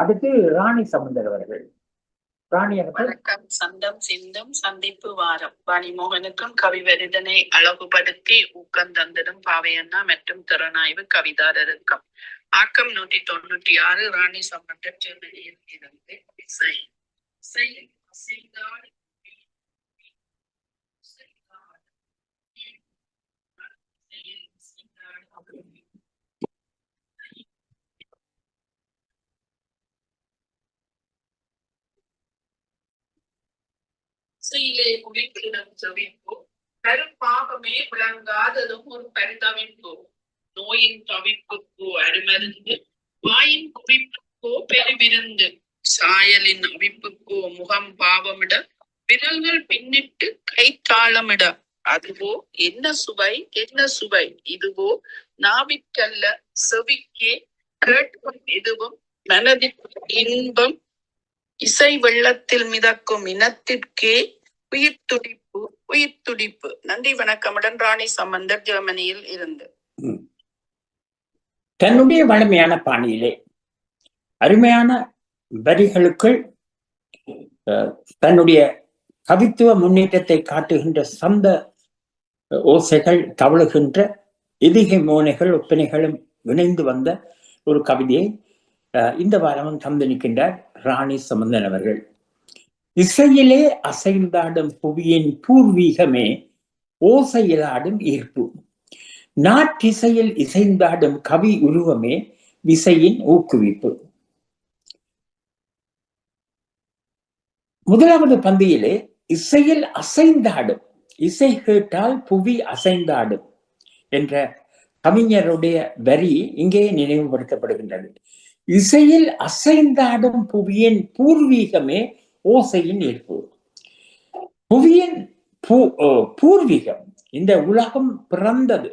அடுத்து ராணி சம்பந்தர் அவர்கள். ராணி வணக்கம். சந்தம் சிந்தும் சந்திப்பு வாரம். வாணிமோகனுக்கும் கவிவரிதனை அழகுபடுத்தி ஊக்கம் தந்ததும் பாவையண்ணா மற்றும் திறனாய்வு கவிதாரருக்கும். ஆக்கம் நூற்றி தொண்ணூற்றி ஆறு ராணி சம்பந்தர் ஜெர்மனியில் இருந்து இசை. இசை அசைந்தால் இசையிலே குளிர்கிடம் செவிப்போ கருப்பாகமே விளங்காததும் ஒரு பரிதவிப்போ நோயின் தவிப்புக்கோ அருமருந்து வாயின் குவிப்புக்கோ பெருவிருந்து. சாயலின் அவிப்புக்கோ முகம் பாவமிட விரல்கள் பின்னிட்டு கைத்தாளமிட அதுவோ என்ன சுவை என்ன சுவை? இதுவோ நாவிற்கல்ல செவிக்கே கேட்கும் இதுவும் மனதிற்கு இன்பம் இசை வெள்ளத்தில் மிதக்கும் இனத்திற்கே உயிர் துடிப்பு உயிர் துடிப்பு. நன்றி வணக்கமுடன் ராணி சம்பந்தர் ஜெர்மனியில் இருந்து. தன்னுடைய வலிமையான பாணியிலே அருமையான வரிகளுக்குள் தன்னுடைய கவித்துவ முன்னேற்றத்தை காட்டுகின்ற சந்த ஓசைகள் தவழுகின்ற எதிகை மோனைகள் ஒப்பனைகளும் இணைந்து வந்த ஒரு கவிதையை அஹ், இந்த வாரமும் தந்து நிற்கின்றார் ராணி சம்பந்தன் அவர்கள். இசையிலே அசைந்தாடும் புவியின் பூர்வீகமே ஓசையிலாடும் ஈர்ப்பு. நாட்டிசையில் இசைந்தாடும் கவி உருவமே விசையின் ஊக்குவிப்பு. முதலாவது பந்தியிலே இசையில் அசைந்தாடும் இசை கேட்டால் புவி அசைந்தாடும் என்ற கவிஞருடைய வரி இங்கே நினைவுபடுத்தப்படுகின்றது. இசையில் அசைந்தாடும் புவியின் பூர்வீகமே ஓசையின் ஈர்ப்பு புவியின் பூ பூர்வீகம் இந்த உலகம் பிறந்தது.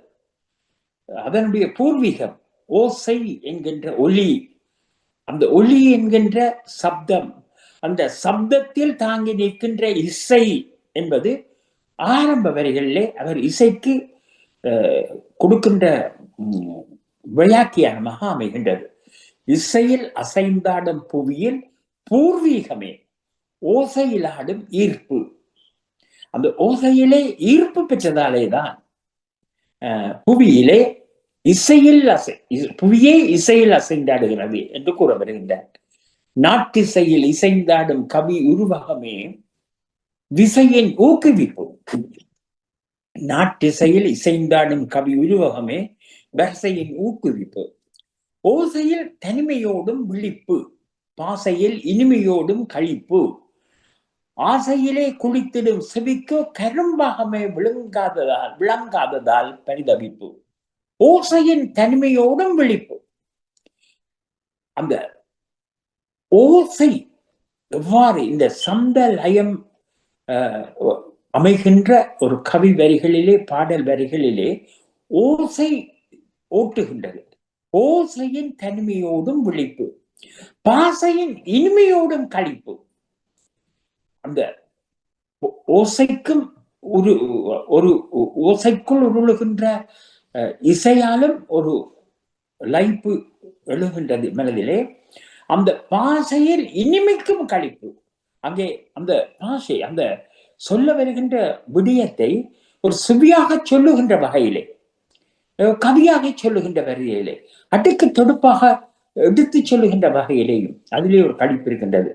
அதனுடைய பூர்வீகம் ஓசை என்கின்ற ஒலி. அந்த ஒலி என்கின்ற சப்தம். அந்த சப்தத்தில் தாங்கி நிற்கின்ற இசை என்பது ஆரம்ப வரிகளிலே அவர் இசைக்கு அஹ், கொடுக்கின்ற விளையாட்டியானமாக அமைகின்றது. இசையில் அசைந்தாடும் புவியில் பூர்வீகமே. ஓசையிலாடும் ஈர்ப்பு. அந்த ஓசையிலே ஈர்ப்பு பெற்றதாலே தான் புவியிலே இசையில் அசை புவியே இசையில் அசைந்தாடுகிறது என்று கூற வருகின்றார் நாட்டிசையில் இசைந்தாடும் கவி உருவகமே விசையின் ஊக்குவிப்பு. நாட்டிசையில் இசைந்தாடும் கவி உருவகமே வரிசையின் ஊக்குவிப்பு. ஓசையில் தனிமையோடும் விழிப்பு பாசையில் இனிமையோடும் கழிப்பு. ஆசையிலே குளித்திடும் செவிக்கோ கரும்பாகமே விளங்காததால் விளங்காததால் பரிதவிப்பு ஓசையின் தனிமையோடும் விழிப்பு. அந்த ஓசை எவ்வாறு இந்த சந்த லயம் அஹ், அமைகின்ற ஒரு கவி வரிகளிலே பாடல் வரிகளிலே ஓசை ஓட்டுகின்றது. ஓசையின் தனிமையோடும் விழிப்பு. பாசையின் இனிமையோடும் களிப்பு அந்த ஓ- ஓசைக்கும் ஒரு ஒரு ஓசைக்குள் உருளுகின்ற இசையாலும் ஒரு லைப்பு எழுகின்றது மனதிலே. அந்த பாசையில் இனிமைக்கும் கழிப்பு அங்கே அந்த பாஷை அந்த சொல்ல வருகின்ற விடயத்தை ஒரு சுவியாக சொல்லுகின்ற வகையிலே கவியாக சொல்லுகின்ற வகையிலே அடுக்கு தொடுப்பாக எடுத்து சொல்லுகின்ற வகையிலேயும் அதிலே ஒரு கழிப்பு இருக்கின்றது.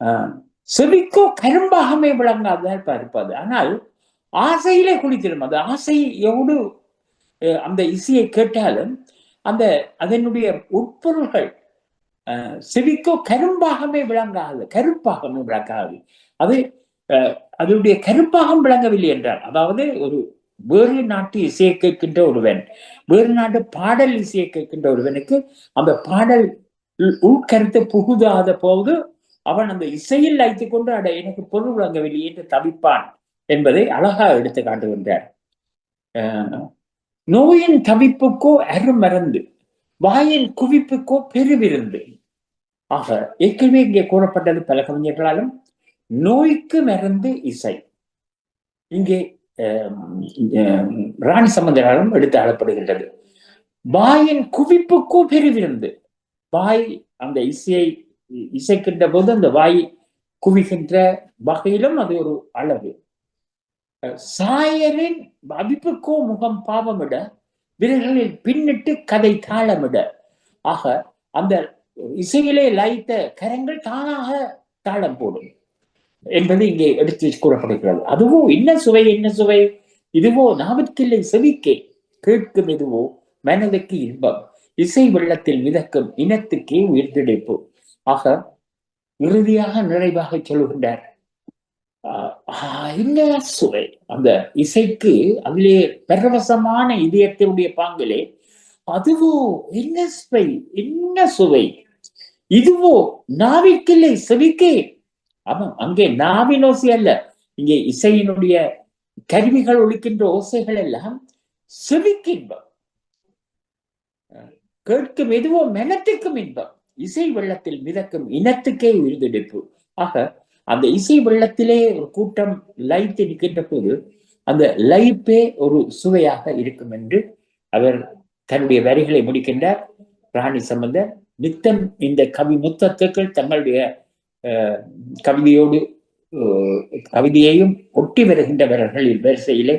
ஆஹ், செவிக்கோ கரும்பாகமே விளங்காதான் இருப்பாது ஆனால் ஆசையிலே குளித்திடும் அந்த ஆசையோடு அந்த இசையை கேட்டாலும் அந்த அதனுடைய உட்பொருள்கள் செவிக்கோ கரும்பாகமே விளங்காது. கருப்பாகமே விளங்காது. அது அஹ், அதனுடைய கருப்பாகம் விளங்கவில்லை என்றார் அதாவது ஒரு வேறு நாட்டு இசையை கேட்கின்ற ஒருவன் வேறு நாட்டு பாடல் இசையை கேட்கின்ற ஒருவனுக்கு அந்த பாடல் உள்- உள்கருத்து புகுதாத போது அவன் அந்த இசையில் அழைத்துக் கொண்டு அட எனக்கு பொருள் விளங்கவில்லை என்று தவிப்பான் என்பதை அழகா எடுத்து காட்டுகின்றார். நோயின் தவிப்புக்கோ அருமருந்து வாயின் குவிப்புக்கோ பெருவிருந்து. ஆக ஏற்கனவே இங்கே கூறப்பட்டது பல கவிஞர்களாலும் நோய்க்கு மருந்து இசை. இங்கே அஹ், ராணி சம்பந்தராலும் எடுத்து ஆளப்படுகின்றது வாயின் குவிப்புக்கோ பெருவிருந்து. வாய் அந்த இசையை இசைக்கின்ற போது அந்த வாய் குவிகின்ற வகையிலும் அது ஒரு அளவு. சாயரின் அபிப்புக்கோ முகம் பாவமிட விரல்களில் பின்னிட்டு கதை தாளமிட. ஆக அந்த இசையிலே லயித்த கரங்கள் தானாக தாளம் போடும் என்பது இங்கே எடுத்து கூறப்படுகிறது. அதுவோ என்ன சுவை என்ன சுவை? இதுவோ நாவிற்கில்லை செவிக்கே. கேட்கும் இதுவோ மனதுக்கு இன்பம். இசை வெள்ளத்தில் மிதக்கும் இனத்துக்கே உயிர்த்திடைப்பு. ஆக இறுதியாக நிறைவாக சொல்லுகின்றார். ஆஹ் என்ன சுவை? அந்த இசைக்கு அதிலே பரவசமான இதயத்தினுடைய பாங்கிலே அதுவோ என்ன சுவை? என்ன சுவை? இதுவோ நாவிக்கில்லை செவிக்கே. அவன் அங்கே நாவின் ஓசை அல்ல. இங்கே இசையினுடைய கருவிகள் ஒழிக்கின்ற ஓசைகள் எல்லாம் செவிக்கு இன்பம். கேட்கும் எதுவோ மனத்துக்கும் இன்பம். இசை வெள்ளத்தில் மிதக்கும் இனத்துக்கே உயிர்தெடுப்பு ஆக அந்த இசை வெள்ளத்திலே ஒரு கூட்டம் லயித்து நிற்கின்ற போது அந்த லயிப்பே ஒரு சுவையாக இருக்கும் என்று அவர் தன்னுடைய வரிகளை முடிக்கின்றார். பிராணி சம்பந்த நித்தம் இந்த கவி முத்தத்துக்கள் தங்களுடைய கவிதையோடு கவிதையையும் ஒட்டி வருகின்றவர்களின் வரிசையிலே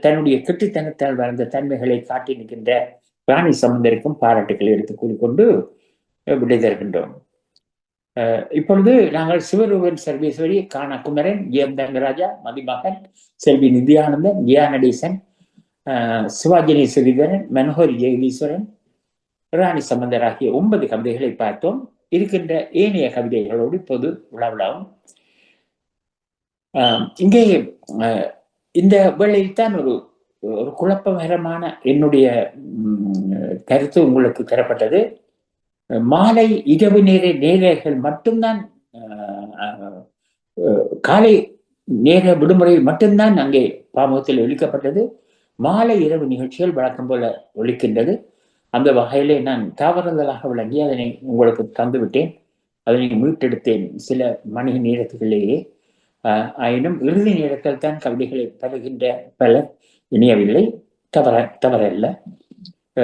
தன்னுடைய கெட்டுத்தனத்தால் வளர்ந்த தன்மைகளை காட்டி நிற்கின்ற பிராணி சம்பந்தருக்கும் பாராட்டுக்களை எடுத்து கூறிக்கொண்டு அஹ், விடை தருகின்றோம் இப்பொழுது நாங்கள் சிவரூபன் சர்வேஸ்வரி காண குமரன் எம் தங்கராஜா மதிமகன் செல்வி நித்யானந்தன் ஜியா நடேசன் சிவாஜினி சுரிதரன் மனோகர் ஜெகதீஸ்வரன் ராணி சம்பந்தர் ஆகிய ஒன்பது கவிதைகளை பார்த்தோம். இருக்கின்ற ஏனைய கவிதைகளோடு இப்போது விழாவிழாவும் ஆஹ் இங்கே ஆஹ் இந்த வேளையில் தான் ஒரு ஒரு குழப்பகரமான என்னுடைய கருத்து உங்களுக்கு தரப்பட்டது. மாலை இரவு நேர நேரர்கள் மட்டும்தான் ஆஹ், ஆஹ், காலை நேர விடுமுறை மட்டும்தான் அங்கே பாமுகத்தில் ஒழிக்கப்பட்டது. மாலை இரவு நிகழ்ச்சிகள் வழக்கம் போல ஒழிக்கின்றது. அந்த வகையிலே நான் தாவரங்களாக விளங்கி அதனை உங்களுக்கு தந்துவிட்டேன். அதனை மீட்டெடுத்தேன் சில மணி நேரத்துகளிலேயே. ஆஹ் ஆயினும் இறுதி நேரத்தில் தான் கவிதைகளை பருகின்ற பலர் இணையவில்லை. தவற தவறல்ல.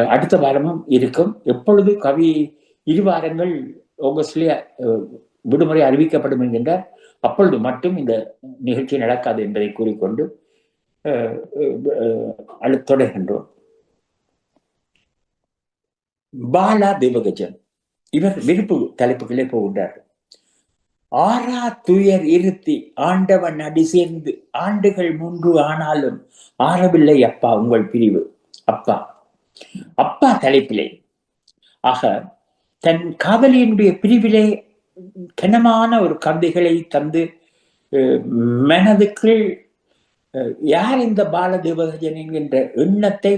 அடுத்த வாரமும் இருக்கும். எப்பொழுது கவி இரு வாரங்கள் ஆகஸ்ட்லேயே அஹ், விடுமுறை அறிவிக்கப்படும் என்கின்றார் அப்பொழுது மட்டும் இந்த நிகழ்ச்சி நடக்காது என்பதை கூறிக்கொண்டு அஹ், தொடர்கின்றோம். பாலா தேவகஜன் இவர் விருப்பு தலைப்புகளே போகின்றார். ஆறா துயர் இருத்தி ஆண்டவன் அடி சேர்ந்து ஆண்டுகள் மூன்று ஆனாலும் ஆறவில்லை அப்பா உங்கள் பிரிவு. அப்பா அப்பா தலைப்பிலே ஆக தன் காதலியினுடைய பிரிவிலே கனமான ஒரு கவிதைகளை தந்து மனதுக்குள் யார் இந்த பால தேவகஜன் என்கின்ற எண்ணத்தை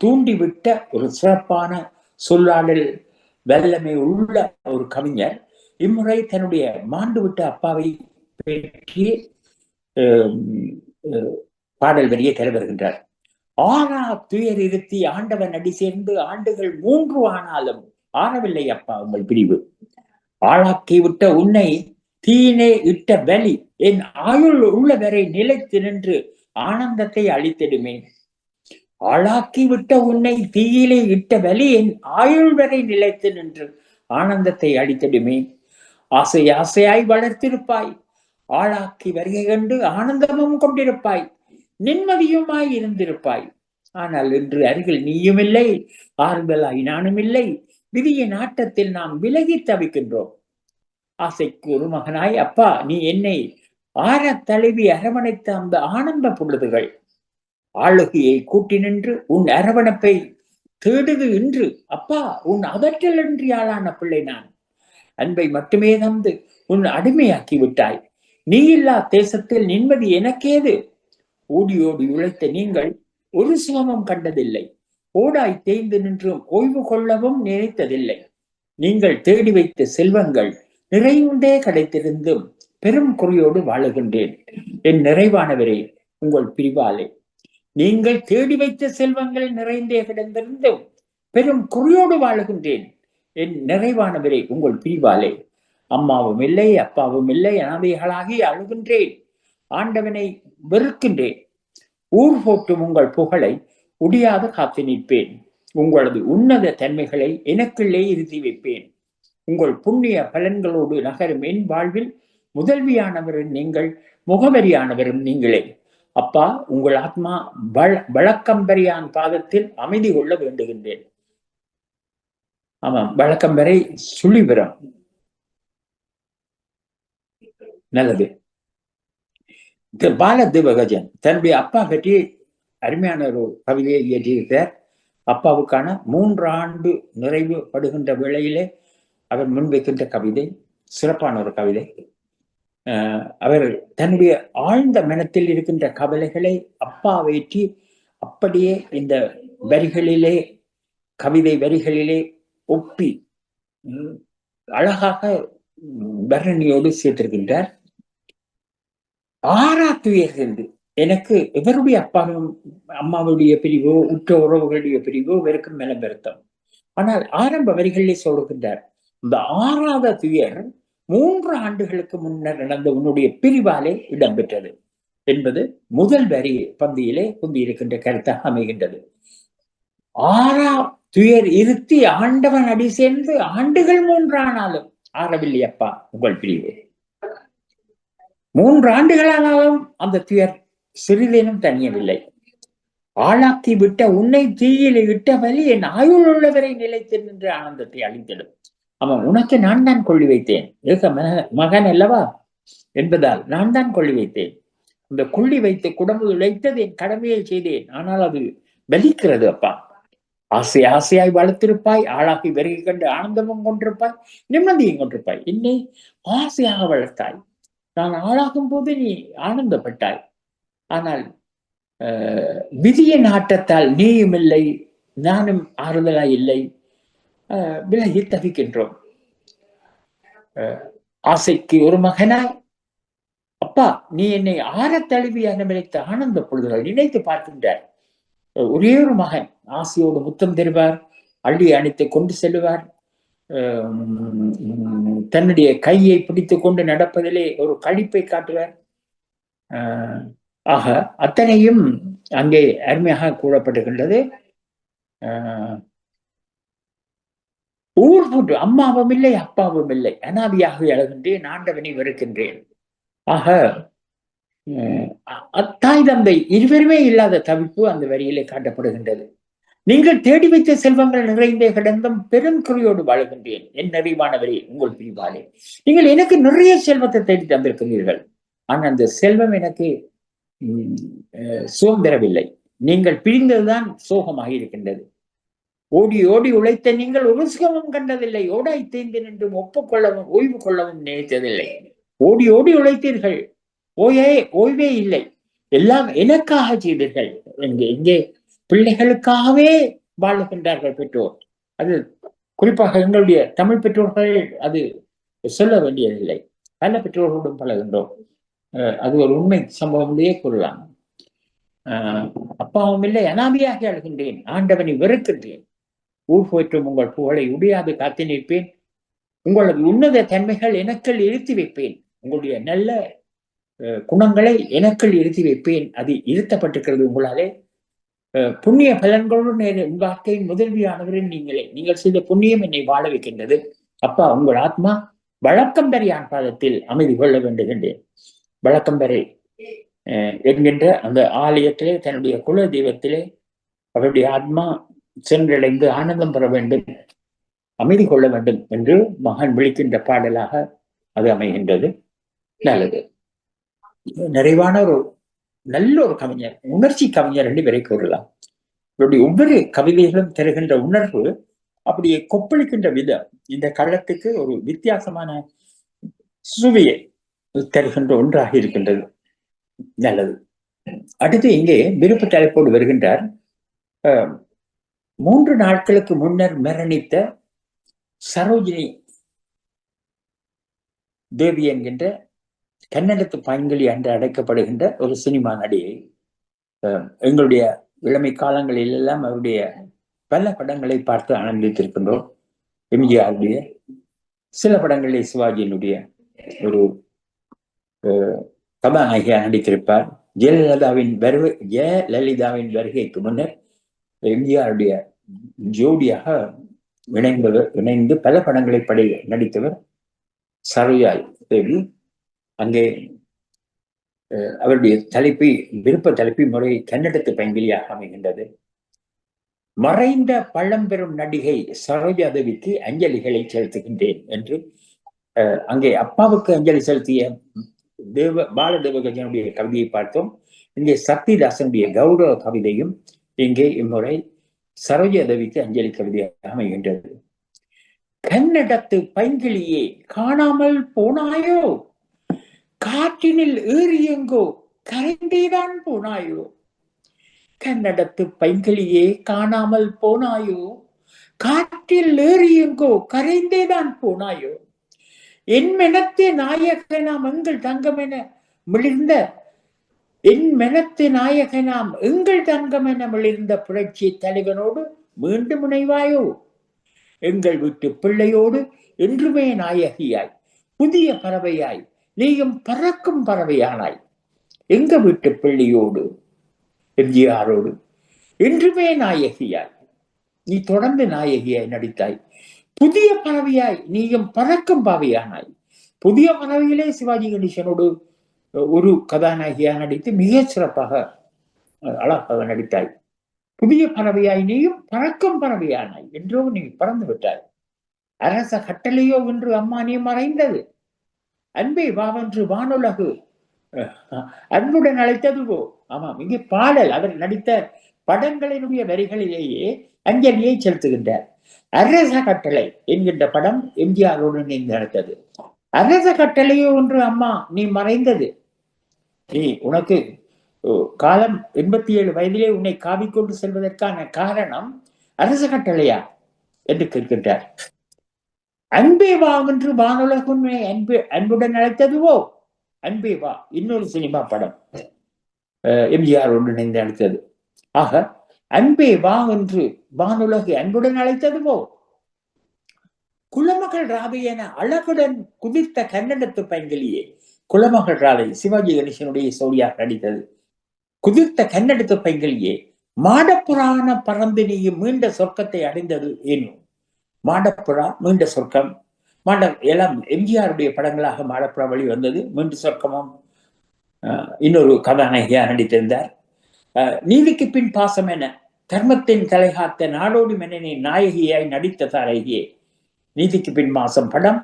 தூண்டிவிட்ட ஒரு சிறப்பான சொல்லாடல் வல்லமை உள்ள ஒரு கவிஞர் இம்முறை தன்னுடைய மாண்டுவிட்ட அப்பாவை பற்றி பாடல் வரியை தர வருகின்றார். ஆனா துயர் இருத்தி ஆண்டவன் அடி சேர்ந்து ஆண்டுகள் மூன்று ஆனாலும் ஆறவில்லை அப்பா உங்கள் பிரிவு. ஆளாக்கி விட்ட உன்னை தீனே இட்ட வலி என் ஆயுள் உள்ளவரை நிலைத்து நின்று ஆனந்தத்தை அளித்திடுமே. ஆளாக்கி விட்ட உன்னை தீயிலே இட்ட வலி என் ஆயுள் வரை நிலைத்து நின்று ஆனந்தத்தை அளித்திடுமே. ஆசை ஆசையாய் வளர்த்திருப்பாய். ஆளாக்கி வருகை கண்டு ஆனந்தமும் கொண்டிருப்பாய். நிம்மதியுமாய் இருந்திருப்பாய். ஆனால் இன்று அருகில் நீயும் இல்லை ஆறுதலாய் நானும் இல்லை. விதியின் ஆட்டத்தில் நாம் விலகி தவிக்கின்றோம். ஆசைக்கு ஒரு மகனாய் அப்பா நீ என்னை ஆற தழுவி அரவணைத்த அந்த ஆனந்த பொழுதுகள். ஆளுகையை கூட்டி நின்று உன் அரவணைப்பை தேடுது இன்று. அப்பா உன் அகற்றலின்றி என்றியாளான பிள்ளை நான். அன்பை மட்டுமே தந்து உன் அடிமையாக்கி விட்டாய். நீ இல்லா தேசத்தில் நிம்மதி எனக்கேது? ஓடி ஓடி உழைத்த நீங்கள் ஒரு சுகமும் கண்டதில்லை. ஓடாய் தேய்ந்து நின்றும் ஓய்வு கொள்ளவும் நினைத்ததில்லை நீங்கள் தேடி வைத்த செல்வங்கள் நிறைந்தே கிடைத்திருந்தும் பெரும் குறியோடு வாழுகின்றேன். என் நிறைவானவரே உங்கள் பிரிவாலே. நீங்கள் தேடி வைத்த செல்வங்கள் நிறைந்தே கிடந்திருந்தும் பெரும் குறியோடு வாழுகின்றேன். என் நிறைவானவரே உங்கள் பிரிவாலே. அம்மாவும் இல்லை அப்பாவும் இல்லை அனாதைகளாகி அழுகின்றேன். ஆண்டவனை வெறுக்கின்றேன். ஊர் போற்றும் உங்கள் புகழை முடியாத காத்து நிற்பேன். உங்களது உன்னத தன்மைகளை எனக்குள்ளே இறுதி வைப்பேன். உங்கள் புண்ணிய பலன்களோடு நகரும் என் வாழ்வில் முதல்வியானவரும் நீங்கள் முகவரியானவரும் நீங்களே. அப்பா உங்கள் ஆத்மா வழ வழக்கம்பரியான் பாதத்தில் அமைதி கொள்ள வேண்டுகின்றேன். ஆமாம் வழக்கம்பரை சுழிபுரம். நல்லது. பால திவகஜன் தன்னுடைய அப்பா பற்றி அருமையான ஒரு கவிதையை இயற்றியிருக்கிறார். அப்பாவுக்கான மூன்று ஆண்டு நிறைவு படுகின்ற வேளையிலே அவர் முன்வைக்கின்ற கவிதை சிறப்பான ஒரு கவிதை. அவர் தன்னுடைய ஆழ்ந்த மனத்தில் இருக்கின்ற கவலைகளை அப்பா வேற்றி அப்படியே இந்த வரிகளிலே கவிதை வரிகளிலே ஒப்பி உம், அழகாக உம், வர்ணனையோடு சேர்த்திருக்கின்றார் ஆறாத்துயர்ந்து எனக்கு எவருடைய அப்பாவும் அம்மாவுடைய பிரிவோ உற்ற உறவுகளுடைய பிரிவோ இவருக்கும் மேல வருத்தம். ஆனால் ஆரம்ப வரிகளிலே சொல்கின்றார் இந்த ஆறாத துயர் மூன்று ஆண்டுகளுக்கு முன்னர் நடந்த உன்னுடைய பிரிவாலே இடம்பெற்றது என்பது முதல் வரி பந்தியிலே குந்தி இருக்கின்ற கருத்தாக அமைகின்றது. ஆறா துயர் இருத்தி ஆண்டவன் அடி சேர்ந்து ஆண்டுகள் மூன்றானாலும் ஆறவில்லை அப்பா உங்கள் பிரிவு. மூன்று ஆண்டுகளானாலும் அந்த துயர் சிறிதேனும் தனியவில்லை. ஆளாக்கி விட்ட உன்னை தீயிலே இட்ட வலி என் ஆயுள் உள்ளவரை நிலைத்து நின்று ஆனந்தத்தை அளித்திடும் அவன் உனக்கு நான் தான் கொள்ளி வைத்தேன். ஏக மக- மகன் அல்லவா? என்பதால் நான் தான் கொள்ளி வைத்தேன். அந்த கொள்ளி வைத்து குடம்பு உழைத்தது என் கடமையை செய்தேன். ஆனால் அது வலிக்கிறது அப்பா. ஆசை ஆசையாய் வளர்த்திருப்பாய். ஆளாகி விறகு கண்டு ஆனந்தமும் கொண்டிருப்பாய். நிம்மதியும் கொண்டிருப்பாய். என்னை ஆசையாக வளர்த்தாய். நான் ஆளாகும் போது நீ ஆனந்தப்பட்டாய். ஆனால் ஆஹ், விதியின் ஆட்டத்தால் நீயும் இல்லை நானும் ஆறுதலாய் இல்லை விலகி தவிக்கின்றோம். ஆஹ், ஆசைக்கு ஒரு மகனாய் அப்பா நீ என்னை ஆறத் தழுவி அனுமதித்த ஆனந்த பொழுதுகள் நினைத்து பார்க்கின்றார் ஒரே ஒரு மகன் ஆசையோடு முத்தம் தருவார் அள்ளி அணைத்து கொண்டு செல்லுவார். ஆஹ் தன்னுடைய கையை பிடித்து கொண்டு நடப்பதிலே ஒரு கழிப்பை காட்டுவார். ஆஹ் ஆக அத்தனையும் அங்கே அருமையாக கூறப்படுகின்றது ஆஹ் ஊர் போட்டு அம்மாவும் இல்லை அப்பாவும் இல்லை. அனாதியாக எழுகின்றேன் ஆண்டவனை வெறுக்கின்றேன். ஆக அத்தாய் தந்தை இருவருமே இல்லாத தவிப்பு அந்த வரியிலே காட்டப்படுகின்றது. நீங்கள் தேடி வைத்த செல்வங்கள் நிறைந்த கிடந்தும் பெரும் குறியோடு வாழுகின்றேன். என் நிறைவானவரே உங்கள் பிரிவாலே. நீங்கள் எனக்கு நிறைய செல்வத்தை தேடி தந்திருக்கிறீர்கள். ஆனால் அந்த செல்வம் எனக்கு சுகம் பெறவில்லை நீங்கள் பிரிந்ததுதான் சோகமாக இருக்கின்றது. ஓடி ஓடி உழைத்த நீங்கள் ஒரு சுகமும் கண்டதில்லை. ஓடாய் தேய்ந்து நின்றும் ஒப்புக்கொள்ளவும் ஓய்வு கொள்ளவும் நினைத்ததில்லை. ஓடி ஓடி உழைத்தீர்கள். ஓயே ஓய்வே இல்லை. எல்லாம் எனக்காக செய்தீர்கள். எங்கே எங்கே பிள்ளைகளுக்காகவே வாழுகின்றார்கள் பெற்றோர். அது குறிப்பாக எங்களுடைய தமிழ் பெற்றோர்கள் அது சொல்ல வேண்டியதில்லை. பல பெற்றோர்களுடன் பழகின்றோம் அது ஒரு உண்மை சம்பவம்லேயே கூறலாம். அப்பாவும் இல்லை அனாமியாக அழுகின்றேன் ஆண்டவனை வெறுக்கின்றேன். ஊர் போற்றும் உங்கள் புகழை உடையாது காத்து நிற்பேன். உங்களது உன்னத தன்மைகள் எனக்கள் இருத்தி வைப்பேன். உங்களுடைய நல்ல அஹ், குணங்களை எனக்கள் இருத்தி வைப்பேன். அது இருத்தப்பட்டிருக்கிறது உங்களாலே. அஹ், புண்ணிய பலன்களுடன் என் வாழ்க்கையின் முதல்வியானவரின் நீங்களே. நீங்கள் செய்த புண்ணியம் என்னை வாழ வைக்கின்றது. அப்பா உங்கள் ஆத்மா வழக்கம் பெரியான் பாதத்தில் அமைதி கொள்ள வேண்டுகின்றேன். வழக்கம்பரை அஹ், என்கின்ற அந்த ஆலயத்திலே தன்னுடைய குல தெய்வத்திலே அவருடைய ஆத்மா சென்றடைந்து ஆனந்தம் பெற வேண்டும் அமைதி கொள்ள வேண்டும் என்று மகன் விழிக்கின்ற பாடலாக அது அமைகின்றது. நல்லது. நிறைவான ஒரு நல்ல ஒரு கவிஞர் உணர்ச்சி கவிஞர் என்று விரை கூறலாம். இவருடைய ஒவ்வொரு கவிதைகளும் தருகின்ற உணர்வு அப்படியே கொப்பளிக்கின்ற விதம் இந்த களத்துக்கு ஒரு வித்தியாசமான சுவையை தருகின்ற ஒன்றாக இருக்கின்றது. நல்லது. அடுத்து இங்கே விருப்ப தலைப்போடு வருகின்றார் மூன்று நாட்களுக்கு முன்னர் மரணித்த சரோஜினி தேவி என்கின்ற கன்னடத்து பைங்கிலி என்று அழைக்கப்படுகின்ற ஒரு சினிமா நடிகை. அஹ், எங்களுடைய இளமை காலங்களில் எல்லாம் அவருடைய பல படங்களை பார்த்து ஆனந்தித்திருக்கின்றோம். எம்ஜிஆருடைய சில படங்களில் சிவாஜியினுடைய ஒரு கதாநாயகியாக நடித்திருப்பார். ஜெயலலிதாவின் வருகை ஜெயலலிதாவின் வருகைக்கு முன்னர் எம்ஜிஆருடைய ஜோடியாக இணைந்தவர் இணைந்து பல படங்களை படை நடித்தவர் சரோஜாய் தேவி. அங்கே அஹ், அவருடைய தலைப்பை விருப்ப தலைப்பு முறை கன்னடத்து பங்கிலியாக அமைகின்றது. மறைந்த பழம்பெரும் நடிகை சரோஜா தேவிக்கு அஞ்சலிகளை செலுத்துகின்றேன் என்று அஹ், அங்கே அப்பாவுக்கு அஞ்சலி செலுத்திய தேவ பாலதேவகஜனுடைய கவிதையை பார்த்தோம். இங்கே சக்திதாசனுடைய கௌரவ கவிதையும் இங்கே இம்முறை சரோஜதவிக்கு அஞ்சலி கவிதையாக அமைகின்றது கன்னடத்து பைங்கிளியே காணாமல் போனாயோ? காற்றினில் ஏறியெங்கோ கரைந்தேதான் போனாயோ? கன்னடத்து பைங்கிளியே காணாமல் போனாயோ? காற்றில் ஏறியெங்கோ கரைந்தேதான் போனாயோ? என் மெனத்து நாயகனாம் எங்கள் தங்கமென மிளிர்ந்த என் மெனத்து நாயகனாம் எங்கள் தங்கமென மிளிர்ந்த புரட்சி தலைவனோடு மீண்டும் முனைவாயோ எங்கள் வீட்டு பிள்ளையோடு என்றுமே நாயகியாய் புதிய பறவையாய் நீயும் பறக்கும் பறவையானாய். எங்க வீட்டு பிள்ளையோடு எம்ஜிஆரோடு என்றுமே நாயகியாய். நீ தொடர்ந்து நாயகியாய் நடித்தாய். புதிய பறவையாய் நீயும் பறக்கும் பாவையானாய். புதிய பறவையிலே சிவாஜி கணேசனோடு ஒரு கதாநாயகியாக நடித்து மிக சிறப்பாக அழகாக நடித்தாய். புதிய பறவையாய் நீயும் பறக்கும் பறவையானாய் என்றோ நீ பறந்து விட்டாய். அரச கட்டளையோ என்று அம்மா நீ மறைந்தது. அன்பே வாவென்று வானுலகு. அன்புடன் அழைத்ததுவோ ஆமாம் இங்கே பாடல். அவர் நடித்த படங்களினுடைய வரிகளிலேயே அஞ்சலியை செலுத்துகின்றார். அரச கட்டளை என்கின்ற படம் எம்ஜிஆரோடு இணைந்து நடத்தது அரச கட்டளையோ ஒன்று அம்மா நீ மறைந்தது. நீ உனக்கு காலம் எண்பத்தி ஏழு வயதிலே உன்னை காவிக்கொண்டு செல்வதற்கான காரணம் அரச கட்டளையா என்று கேட்கின்றார். அன்பே வா என்று வானுலக அன்பு அன்புடன் அழைத்ததுவோ அன்பே வா இன்னொரு சினிமா படம் எம்ஜிஆர் ஒன்று இணைந்து அழைத்தது ஆக அன்பே வா என்று வானுலகு அன்புடன் அழைத்ததுவோ குலமகள் ராவை என அழகுடன் குதித்த கன்னடத்து பைங்கிலியே குலமகள் ராவை சிவாஜி கணேசனுடைய சோழியாக நடித்தது. குதித்த கன்னடத்து பைங்கிலியே மாடப்புறான பரந்தினியும் மீண்ட சொர்க்கத்தை அடைந்தது என்னும். மாடப்புறா மீண்ட சொர்க்கம். மாட எல்லாம் எம்ஜிஆருடைய படங்களாக மாடப்புறா வழி வந்தது மீண்டு சொர்க்கமும் இன்னொரு கதாநாயகியா நடித்திருந்தார். நீதிக்கு பின் பாசம் என தர்மத்தின் தலைகாத்த நாடோடி மன்னனின் நாயகியாய் நடித்த தாரகியே நீதிக்கு பின் மாசம் படம்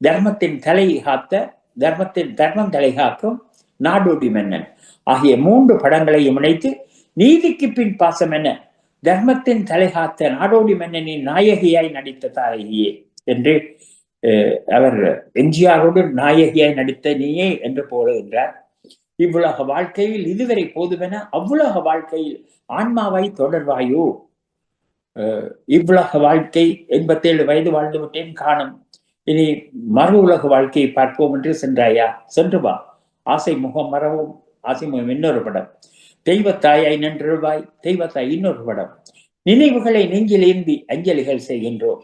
தர்மத்தின் தலை காத்த தர்மத்தின் தர்மம் தலை காக்கும் நாடோடி மன்னன். ஆகிய மூன்று படங்களையும் இணைத்து நீதிக்கு பின் பாசம் என தர்மத்தின் தலை காத்த நாடோடி மன்னனின் நாயகியாய் நடித்த தாரகியே என்று அவர் எம்ஜிஆரோடு நாயகியாய் நடித்த நீயே என்று போடுகின்றார். இவ்வுலக வாழ்க்கையில் இதுவரை போதுமென அவ்வுலக வாழ்க்கையில் ஆன்மாவை தொடர்வாயோ? அஹ், இவ்வுலக வாழ்க்கை எண்பத்தேழு வயது வாழ்ந்து விட்டேன் காணும். இனி மறு உலக வாழ்க்கையை பார்ப்போம் என்று சென்றாயா? சென்று வா. ஆசை முகம் மறவும். ஆசை முகம் இன்னொரு படம். தெய்வத்தாயாய் நின்றுவாய் தெய்வத்தாய் இன்னொரு படம். நினைவுகளை நெஞ்சில் ஏந்தி அஞ்சலிகள் செய்கின்றோம்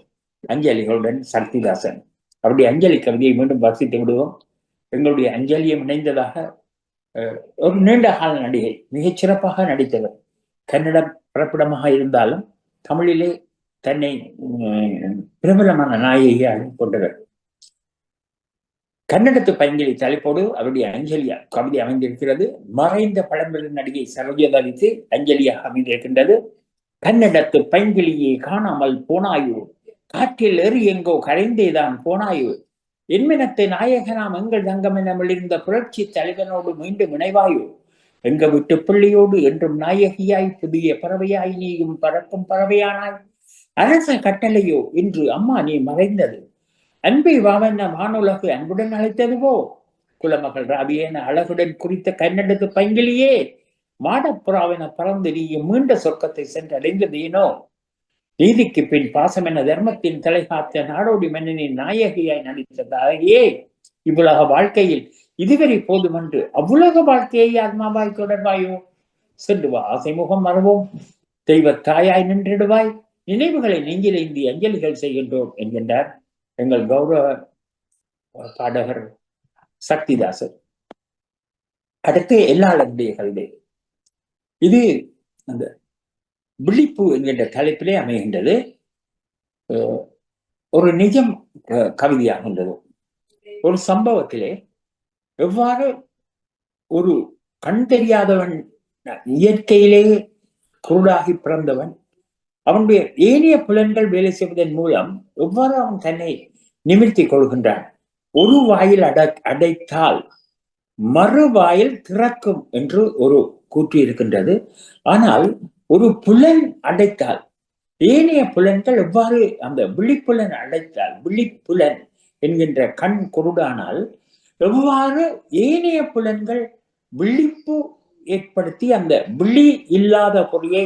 அஞ்சலிகளுடன் சக்திதாசன். அவருடைய அஞ்சலி கவிதையை மீண்டும் வாசித்து விடுவோம். எங்களுடைய அஞ்சலியும் இணைந்ததாக ஒரு நீண்ட கால நடிகை மிகச் சிறப்பாக நடித்தவர். கன்னடம் பிறப்பிடமாக இருந்தாலும் தமிழிலே தன்னை உம், பிரபலமான நாயகியாக கொண்டவர். கன்னடத்து பைங்கிலி தலைப்போடு அவருடைய அஞ்சலி கவிதை அமைந்திருக்கிறது. மறைந்த பழம்பெரும் நடிகை சரோஜதாவிக்கு அஞ்சலியாக அமைந்திருக்கின்றது. கன்னடத்து பைங்கிலியே காணாமல் போனாயோ? காற்றில் ஏறி எங்கோ கரைந்தேதான் போனாயோ? என்மினத்தை நாயகனாம் எங்கள் தங்கமென புரட்சி தலைவனோடு மீண்டும் இணைவாயோ? எங்க விட்டு பிள்ளையோடு என்றும் நாயகியாய் புதிய பறவையாய் நீயும் பறக்கும் பறவையானாய்? அரச கட்டளையோ? இன்று அம்மா நீ மறைந்தது. அன்பை வாவன வானுலகு அன்புடன் அழைத்ததுவோ? குலமகள் ராவியன அழகுடன் குறித்த கன்னடத்து பங்கிலியே மாடப்புறாவென பறந்து நீயும் மீண்ட சொர்க்கத்தை சென்றடைந்ததேனோ? நீதிக்கு பின் பாசம் என தர்மத்தின் தலை காத்த நாடோடி மன்னனின் நாயகியாய் நடித்த தாயே இவ்வுலக வாழ்க்கையில் இதுவரை போதுமென்று அவ்வுலக வாழ்க்கையை ஆத்மாவாய் தொடர்வாயோ? சென்று வா ஆசை முகம் மறவோம். தெய்வ தாயாய் நின்றிடுவாய். நினைவுகளை நெஞ்சிலேந்தி அஞ்சலிகள் செய்கின்றோம் என்கின்றார் எங்கள் கௌரவ பாடகர் சக்திதாசர். அடுத்து எல்லாளருடைய கல்வி இது அந்த விழிப்பு என்கின்ற தலைப்பிலே அமைகின்றது. அஹ், ஒரு நிஜம் அஹ், கவிதையாகின்றது. ஒரு சம்பவத்திலே எவ்வாறு ஒரு கண் தெரியாதவன் இயற்கையிலே குருடாகி பிறந்தவன் அவனுடைய ஏனைய புலன்கள் வேலை செய்வதன் மூலம் எவ்வாறு அவன் தன்னை நிமிர்த்தி கொள்கின்றான்? ஒரு வாயில் அட அடைத்தால் மறு வாயில் திறக்கும் என்று ஒரு கூற்று இருக்கின்றது. ஆனால் ஒரு புலன் அடைத்தால் ஏனைய புலன்கள் எவ்வாறு அந்த விழிப்புலன் அடைத்தால் விழிப்புலன் என்கின்ற கண் குருடானால் எவ்வாறு ஏனைய புலன்கள் விழிப்பு ஏற்படுத்தி அந்த விழி இல்லாத பொறியை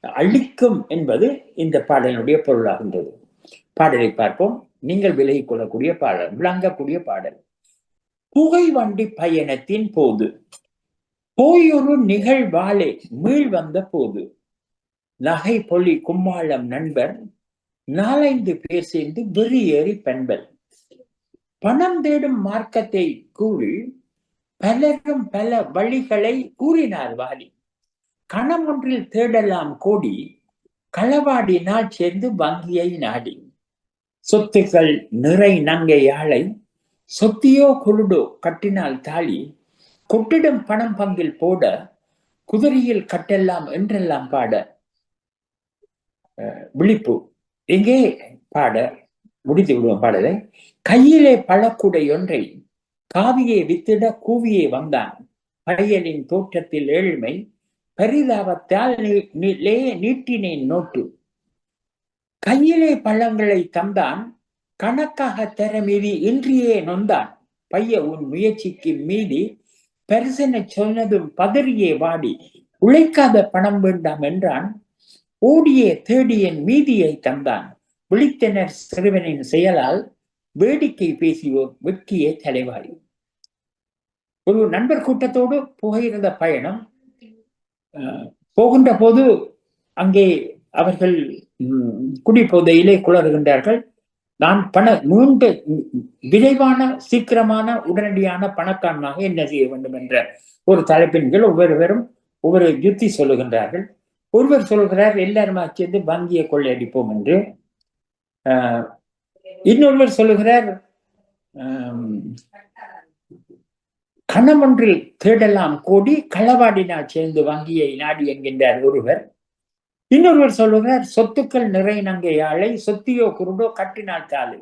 அழிக்கும் என்பது இந்த பாடலினுடைய பொருளாகின்றது. பாடலை பார்ப்போம். நீங்கள் விலகிக் கொள்ளக்கூடிய பாடல் விளங்கக்கூடிய பாடல். புகை வண்டி பயணத்தின் போது போயொரு நிகழ்வாளே மீள் வந்த போது நகை பொலி கும்மாளம் நண்பர் நாலைந்து பேர் சேர்ந்து வெறியேறி பெண்பல் பணம் தேடும் மார்க்கத்தை கூறி பலரும் பல வழிகளை கூறினார் வாலி. கணம் ஒன்றில் தேடலாம் கோடி களவாடினால் சேர்ந்து வங்கியை நாடி. சொத்துக்கள் நிறை நங்கை ஆளை சொத்தியோ குருடோ கட்டினால் தாலி கொட்டிடும் பணம் பங்கில் போட குதிரையில் கட்டெல்லாம் என்றெல்லாம் பாட. விழிப்பு. எங்கே பாட? முடித்து விடுவோம் பாடலை. கையிலே பழக்குடை ஒன்றை காவியை வித்திட கூவியே வந்தான். பையலின் தோற்றத்தில் ஏழ்மை பரிதாபத்தால் நீட்டினேன் நோட்டு. கையிலே பழங்களை தந்தான் கணக்காக தர மீதி இன்றியே நொந்தான். பைய உன் முயற்சிக்கு மீதி பரிசனை சொன்னதும் பதறியே வாடி. உழைக்காத பணம் வேண்டாம் என்றான். ஓடியே தேடியன் மீதியை தந்தான். விழித்தனர் சிறுவனின் செயலால் வேடிக்கை பேசியோர் வெட்கிய தலைவாய் ஒரு நண்பர் கூட்டத்தோடு புகையிருந்த பயணம் போகின்ற போது அங்கே அவர்கள் ம், குடிபோதையிலே குளறுகின்றார்கள். நான் பண நீண்ட விரைவான சீக்கிரமான உடனடியான பணக்காரனாக என்ன செய்ய வேண்டும் என்ற ஒரு தலைப்பின் கீழ் ஒவ்வொருவரும் ஒவ்வொரு யுத்தி சொல்லுகின்றார்கள். ஒருவர் சொல்கிறார் எல்லாருமா சேர்ந்து வங்கியை கொள்ளையடிப்போம் என்று. ஆஹ், இன்னொருவர் சொல்லுகிறார் கணமொன்றில் தேடலாம் கோடி களவாடினால் சேர்ந்து வங்கியை நாடி என்கின்றார் ஒருவர். இன்னொருவர் சொல்லுகிறார் சொத்துக்கள் நிறை நங்கை ஆளை சொத்தியோ குருடோ கட்டினால் தாளு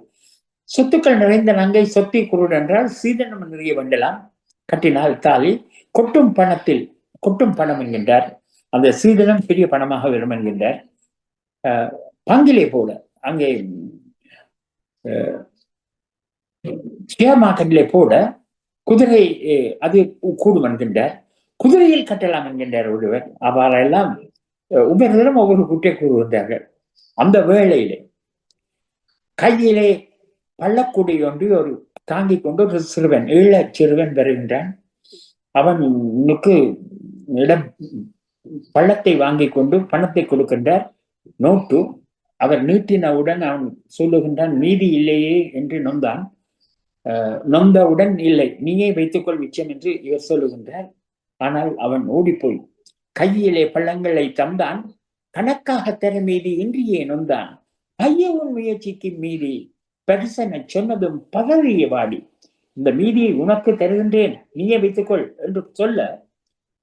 சொத்துக்கள் நிறைந்த நங்கை சொத்தி குருடு என்றால் சீதனம் நிறைய வண்டலாம் கட்டினால் தாலி. கொட்டும் பணத்தில் கொட்டும் பணம் என்கின்றார். அந்த சீதனம் பெரிய பணமாக வரும் என்கின்றார் பங்கிலே போல அங்கே ஷேர் மார்க்கெட்டிலே போட குதிரை அது கூடும் என்கின்றார் குதிரையில் கட்டலாம் என்கின்றார் ஒருவர் அவரெல்லாம் ஒவ்வொரு ஒவ்வொருவரும் ஒவ்வொரு குட்டை கூறுகின்றார்கள். அந்த வேளையிலே கையிலே பள்ளக்குடி ஒன்று ஒரு தாங்கி கொண்டு ஒரு சிறுவன் ஈழச் சிறுவன் வருகின்றான். அவனுக்கு இடம் பள்ளத்தை வாங்கிக் கொண்டு பணத்தை கொடுக்கின்றார். நோட்டு அவர் நீட்டினவுடன் அவன் சொல்லுகின்றான் மீதி இல்லையே என்று நொந்தான். அஹ், நொந்தவுடன் இல்லை நீயே வைத்துக்கொள் மிச்சம் என்று இவர் சொல்லுகின்றார். ஆனால் அவன் ஓடிப்போய் கையிலே பள்ளங்களை தந்தான். கணக்காக தர மீதி இன்றியே நொந்தான். பைய உன் முயற்சிக்கு மீதி. பெருசன சொன்னதும் பதறிய வாடி. இந்த மீதியை உனக்கு தருகின்றேன். நீயே வைத்துக்கொள் என்று சொல்ல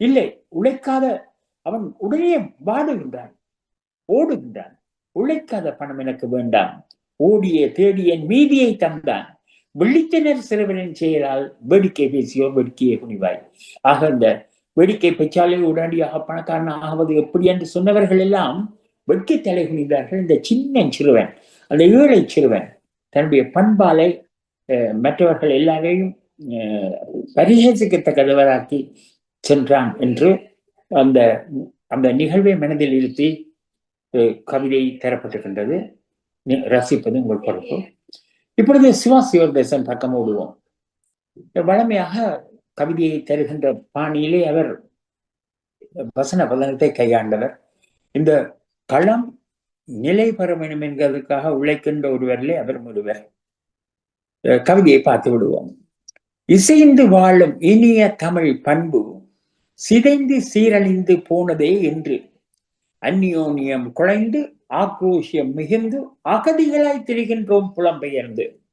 இல்லை உழைக்காத அவன் உடனே வாடுகின்றான் ஓடுகின்றான். உழைக்காத பணம் எனக்கு வேண்டாம். ஓடிய தேடிய மீதியை தந்தான். வெள்ளித்தனர் சிறுவனின் செயலால் வேடிக்கை பேசியோ வேடிக்கையை குனிவாய். ஆக இந்த வேடிக்கை பேச்சாலே உடனடியாக பணக்காரன் ஆவது எப்படி என்று சொன்னவர்கள் எல்லாம் வெட்கி தலை குனிந்தார்கள். இந்த சின்ன சிறுவன் அந்த ஏழை சிறுவன் தன்னுடைய பண்பாலை அஹ், மற்றவர்கள் எல்லாரையும் அஹ், சென்றான் என்று அந்த அந்த நிகழ்வை மனதில் இருத்தி கவிதை தரப்பட்டிருக்கின்றது. ரசிப்பது உங்கள் பொறுப்பு. இப்பொழுது சிவா சிவதேசன் பக்கம் ஓடுவோம். வழமையாக கவிதையை தருகின்ற பாணியிலே அவர் வசன பதனத்தை கையாண்டவர். இந்த களம் நிலை பெற வேண்டும் என்கிறதுக்காக உழைக்கின்ற ஒருவரிலே அவர் ஒருவர். அஹ் கவிதையை பார்த்து விடுவோம். இசைந்து வாழும் இனிய தமிழ் பண்பு சிதைந்து சீரழிந்து போனதே என்று. அந்யோன்யம் குலைந்து ஆக்ரோஷியம் மிகுந்து அகதிகளாய் திரிகின்றோம் புலம்பெயர்ந்து.